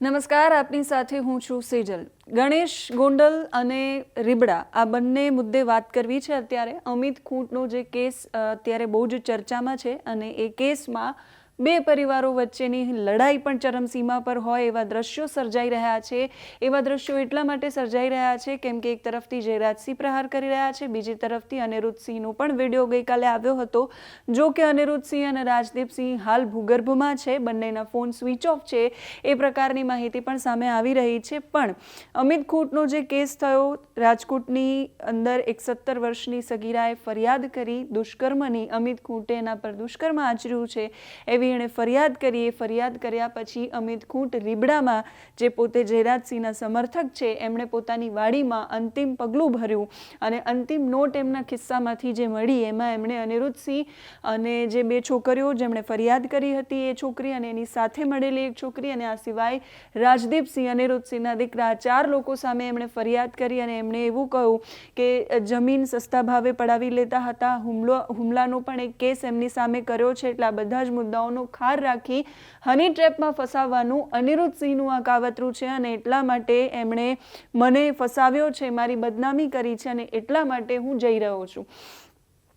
નમસ્કાર, આપની સાથે હું છું સેજલ. ગણેશ ગોંડલ અને રીબડા, આ બંને મુદ્દે વાત કરવી છે અત્યારે. અમિત ખૂંટનો જે કેસ અત્યારે બહુ જ ચર્ચામાં છે અને એ કેસમાં બે પરિવારો વચ્ચેની લડાઈ પણ ચરમસીમા પર હોય એવા દ્રશ્યો સર્જાઈ રહ્યા છે. એવા દ્રશ્યો એટલા માટે સર્જાઈ રહ્યા છે કેમ કે એક તરફથી જયરાજસિંહ પ્રહાર કરી રહ્યા છે, બીજી તરફથી અનિરુદ્ધસિંહનો પણ વીડિયો ગઈકાલે આવ્યો હતો. જો કે અનિરુદ્ધસિંહ અને રાજદીપસિંહ હાલ ભૂગર્ભમાં છે, બંનેના ફોન સ્વિચ ઓફ છે, એ પ્રકારની માહિતી પણ સામે આવી રહી છે. પણ અમિત ખૂટનો જે કેસ થયો, રાજકોટની અંદર એક સત્તર વર્ષની સગીરાએ ફરિયાદ કરી દુષ્કર્મની. અમિત ખૂંટે એના પર દુષ્કર્મ આચર્યું છે, એવી એણે ફરિયાદ કરી એ ફરિયાદ કર્યા પછી અમિત ખૂંટ રીબડામાં, જે પોતે જયરાજસિંહના સમર્થક છે, એમણે પોતાની વાડીમાં અંતિમ પગલું ભર્યું અને અંતિમ નોટ એમના ખિસ્સામાંથી જે મળી, એમાં એમણે અનિરુદ્ધસિંહ અને જે બે છોકરીઓ જેમણે ફરિયાદ કરી હતી એ છોકરી અને એની સાથે મળેલી એક છોકરી અને આ સિવાય રાજદીપસિંહ અનિરુદ્ધસિંહના દીકરા ચાર લોકો સામે એમણે ફરિયાદ કરી અને એમણે એવું કહ્યું કે જમીન સસ્તા ભાવે પડાવી લેતા હતા, હુમલો, હુમલાનો પણ એક કેસ એમની સામે કર્યો છે, એટલે આ બધા જ મુદ્દાઓનો ખાર રાખી હની ટ્રેપમાં ફસાવવાનું અનિરુદ્ધસિંહનું આ કાવતરું છે અને એટલા માટે એમણે મને ફસાવ્યો છે, મારી બદનામી કરી છે અને એટલા માટે હું જઈ રહ્યો છું.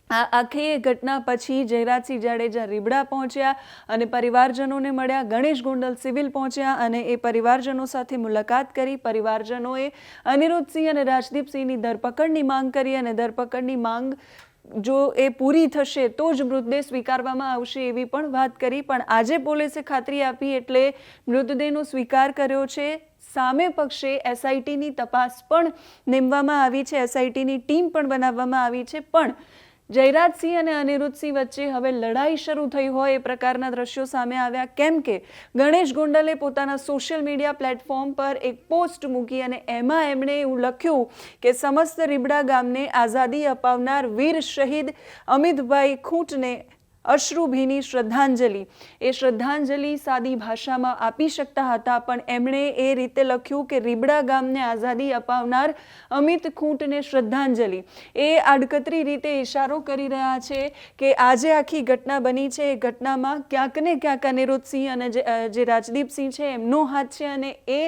આ આખી ઘટના પછી જયરાજસિંહ જાડેજા રીબડા પહોંચ્યા અને પરિવારજનોને મળ્યા, ગણેશ ગોંડલ સિવિલ પહોંચ્યા અને એ પરિવારજનો સાથે મુલાકાત કરી. પરિવારજનોએ અનિરુદ્ધસિંહ અને રાજદીપસિંહની ધરપકડની માંગ કરી અને ધરપકડની માંગ જો એ પૂરી થશે તો જ મૃતદેહ સ્વીકારવામાં આવશે એવી પણ વાત કરી. પણ આજે પોલીસે ખાતરી આપી એટલે મૃતદેહનો સ્વીકાર કર્યો છે. સામે પક્ષે એસઆઈટીની તપાસ પણ નેમવામાં આવી છે. એસઆઈટીની ટીમ પણ બનાવવામાં આવી છે. પણ જયરાજસિંહ અને અનિરુદ્ધસિંહ વચ્ચે હવે લડાઈ શરૂ થઈ હોય એ પ્રકારના દ્રશ્યો સામે આવ્યા. કેમ કે ગણેશ ગોંડલે પોતાના સોશિયલ મીડિયા પ્લેટફોર્મ પર એક પોસ્ટ મૂકી અને એમાં એમણે એવું લખ્યું કે સમસ્ત રીબડા ગામને આઝાદી અપાવનાર વીર શહીદ અમિતભાઈ ખૂંટને અશ્રુભીની શ્રદ્ધાંજલિ. એ શ્રદ્ધાંજલિ સાદી ભાષામાં આપી શકતા હતા, પણ એમણે એ રીતે લખ્યું કે રીબડા ગામને આઝાદી અપાવનાર અમિત ખૂંટને શ્રદ્ધાંજલિ. એ આડકતરી રીતે ઇશારો કરી રહ્યા છે કે આજે આખી ઘટના બની છે. એ ઘટનામાં ક્યાંક ને ક્યાંક અનિરુદ્ધસિંહ અને જે રાજદીપસિંહ છે, એમનો હાથ છે અને એ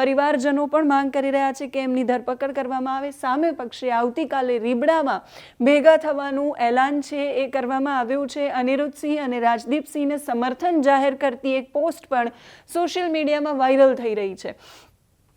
પરિવારજનો પણ માંગ કરી રહ્યા છે કે એમની ધરપકડ કરવામાં આવે. સામે પક્ષે આવતીકાલે રીબડામાં ભેગા થવાનું એલાન છે. એ કરવામાં આવ્યું છે. અનિરુદ્ધસિંહ અને રાજદીપસિંહને સમર્થન જાહેર કરતી એક પોસ્ટ પણ સોશિયલ મીડિયામાં વાયરલ થઈ રહી છે.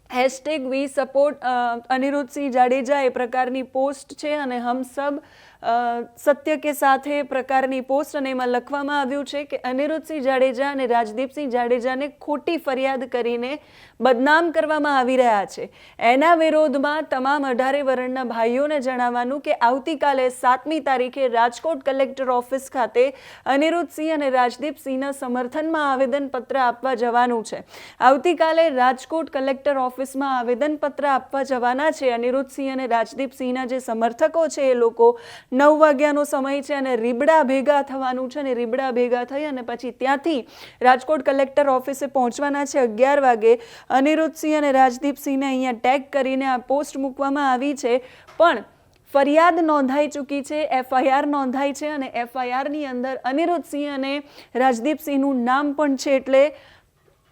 Hashtag we support Aniruddhsinh Jadeja એ પ્રકારની પોસ્ટ છે અને હમ સબ સત્ય કે સાથે પ્રકારની પોસ્ટ અને એમાં લખવામાં આવ્યું છે કે અનિરુદ્ધસિંહ જાડેજા અને રાજદીપસિંહ જાડેજાને ખોટી ફરિયાદ કરીને બદનામ કરવામાં આવી રહ્યા છે. એના વિરોધમાં તમામ અઢારે વર્ણના ભાઈઓને જણાવવાનું કે આવતીકાલે સાતમી તારીખે રાજકોટ કલેક્ટર ઓફિસ ખાતે અનિરુદ્ધસિંહ અને રાજદીપસિંહના સમર્થનમાં આવેદનપત્ર આપવા જવાનું છે. આવતીકાલે રાજકોટ કલેક્ટર ઓફિસમાં આવેદનપત્ર આપવા જવાના છે અનિરુદ્ધસિંહ અને રાજદીપસિંહના જે સમર્થકો છે એ લોકો નવ વાગ્યાનો સમય છે અને રીબડા ભેગા થવાનું છે અને રીબડા ભેગા થઈ અને પછી ત્યાંથી રાજકોટ કલેક્ટર ઓફિસે પહોંચવાના છે અગિયાર વાગે. અનિરુદ્ધસિંહ અને રાજદીપસિંહને અહીંયા ટેગ કરીને આ પોસ્ટ મૂકવામાં આવી છે. પણ ફરિયાદ નોંધાઈ ચૂકી છે, એફઆઈઆર નોંધાઈ છે અને એફઆઈઆરની અંદર અનિરુદ્ધસિંહ અને રાજદીપસિંહનું નામ પણ છે એટલે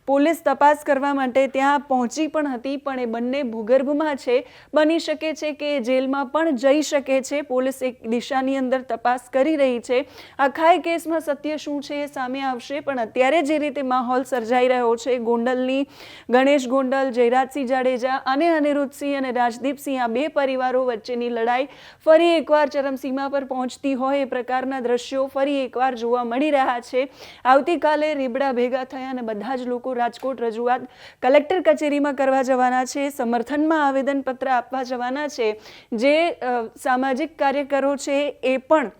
પોલીસ તપાસ કરવા માટે ત્યાં પહોંચી પણ હતી, પણ એ બંને ભૂગર્ભમાં છે. બની શકે છે કે જેલમાં પણ જઈ શકે છે. પોલીસ એક દિશાની અંદર તપાસ કરી રહી છે. આખા એ કેસમાં સત્ય શું છે એ સામે આવશે, પણ અત્યારે જે રીતે માહોલ સર્જાઈ રહ્યો છે, ગોંડલની ગણેશ ગોંડલ, જયરાજસિંહ જાડેજા અને અનિરુદ્ધસિંહ અને રાજદીપસિંહ આ બે પરિવારો વચ્ચેની લડાઈ ફરી એકવાર ચરમસીમા પર પહોંચતી હોય એ પ્રકારના દ્રશ્યો ફરી એકવાર જોવા મળી રહ્યા છે. આવતીકાલે રીબડા ભેગા થયા અને બધા જ લોકો રાજકોટ રજૂઆત કલેક્ટર કચેરીમાં કરવા જવાના છે, સમર્થનમાં આવેદનપત્ર આપવા જવાના છે. જે સામાજિક કાર્યકરો છે એ પણ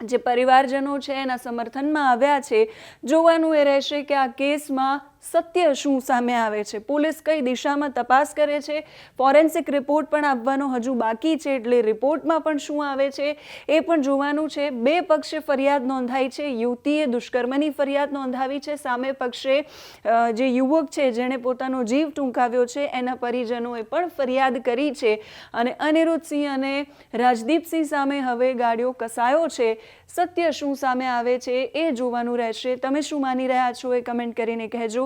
જે પરિવારજનો છે એના સમર્થનમાં આવ્યા છે. જોવાનું એ રહેશે કે આ કેસમાં સત્ય શું સામે આવે છે? પોલીસ કઈ દિશામાં તપાસ કરે છે? ફોરેન્સિક રિપોર્ટ પણ આપવાનો હજુ બાકી છે, એટલે રિપોર્ટમાં પણ શું આવે છે? એ પણ જોવાનું છે. બે પક્ષે ફરિયાદ નોંધાઈ છે. યુવતીએ દુષ્કર્મની ફરિયાદ નોંધાવી છે. સામે પક્ષે જે યુવક છે, જેણે પોતાનો જીવ ટૂંકાવ્યો છે, એના પરિજનોએ પણ ફરિયાદ કરી છે. અને અનિરુદ્ધસિંહ અને રાજદીપસિંહ સામે હવે ગાડીઓ કસાયો છે. સત્ય શું સામે આવે છે એ જોવાનું રહેશે. તમે શું માની રહ્યા છો એ કમેન્ટ કરીને કહેજો.